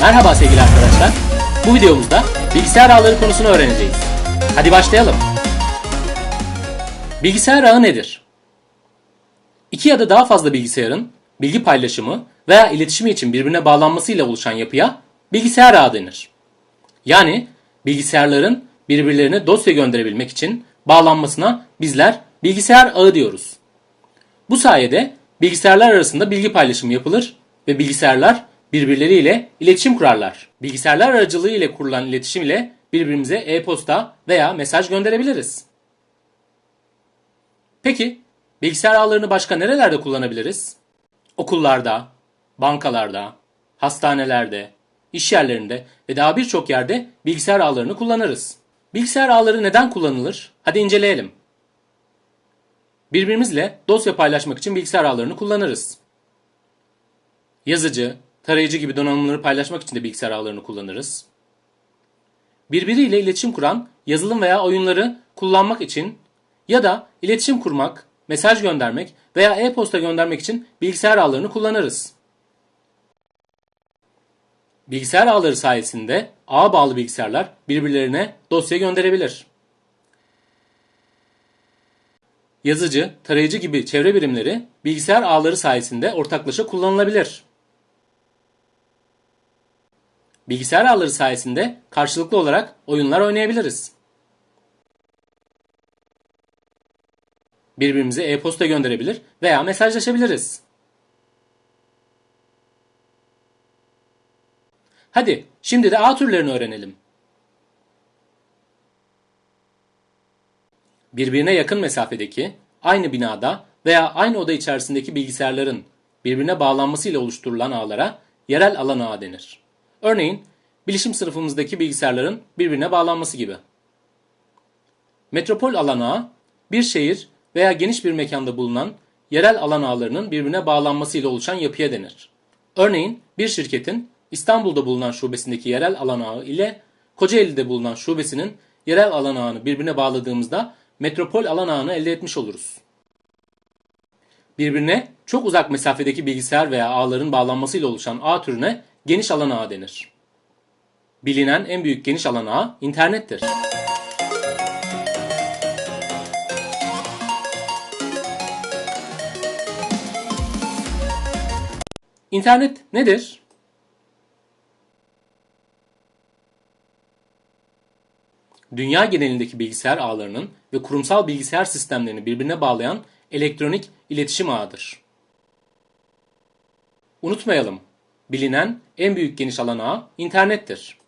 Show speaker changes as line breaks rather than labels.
Merhaba sevgili arkadaşlar. Bu videomuzda bilgisayar ağları konusunu öğreneceğiz. Hadi başlayalım. Bilgisayar ağı nedir? İki ya da daha fazla bilgisayarın bilgi paylaşımı veya iletişimi için birbirine bağlanmasıyla oluşan yapıya bilgisayar ağı denir. Yani bilgisayarların birbirlerine dosya gönderebilmek için bağlanmasına bizler bilgisayar ağı diyoruz. Bu sayede bilgisayarlar arasında bilgi paylaşımı yapılır ve bilgisayarlar birbirleriyle iletişim kurarlar. Bilgisayarlar aracılığı ile kurulan iletişim ile birbirimize e-posta veya mesaj gönderebiliriz. Peki bilgisayar ağlarını başka nerelerde kullanabiliriz? Okullarda, bankalarda, hastanelerde, iş yerlerinde ve daha birçok yerde bilgisayar ağlarını kullanırız. Bilgisayar ağları neden kullanılır? Hadi inceleyelim. Birbirimizle dosya paylaşmak için bilgisayar ağlarını kullanırız. Yazıcı, tarayıcı gibi donanımları paylaşmak için de bilgisayar ağlarını kullanırız. Birbiriyle iletişim kuran yazılım veya oyunları kullanmak için ya da iletişim kurmak, mesaj göndermek veya e-posta göndermek için bilgisayar ağlarını kullanırız. Bilgisayar ağları sayesinde ağa bağlı bilgisayarlar birbirlerine dosya gönderebilir. Yazıcı, tarayıcı gibi çevre birimleri bilgisayar ağları sayesinde ortaklaşa kullanılabilir. Bilgisayar ağları sayesinde karşılıklı olarak oyunlar oynayabiliriz. Birbirimize e-posta gönderebilir veya mesajlaşabiliriz. Hadi şimdi de ağ türlerini öğrenelim. birbirine yakın mesafedeki, aynı binada veya aynı oda içerisindeki bilgisayarların birbirine bağlanmasıyla oluşturulan ağlara yerel alan ağı denir. Örneğin bilişim sınıfımızdaki bilgisayarların birbirine bağlanması gibi. Metropol alan ağı, bir şehir veya geniş bir mekanda bulunan yerel alan ağlarının birbirine bağlanmasıyla oluşan yapıya denir. Örneğin bir şirketin İstanbul'da bulunan şubesindeki yerel alan ağı ile Kocaeli'de bulunan şubesinin yerel alan ağını birbirine bağladığımızda metropol alan ağını elde etmiş oluruz. Birbirine çok uzak mesafedeki bilgisayar veya ağların bağlanmasıyla oluşan ağ türüne geniş alan ağı denir. Bilinen en büyük geniş alan ağı internettir. İnternet nedir? dünya genelindeki bilgisayar ağlarının ve kurumsal bilgisayar sistemlerini birbirine bağlayan elektronik iletişim ağıdır. Unutmayalım, bilinen en büyük geniş alan ağı internettir.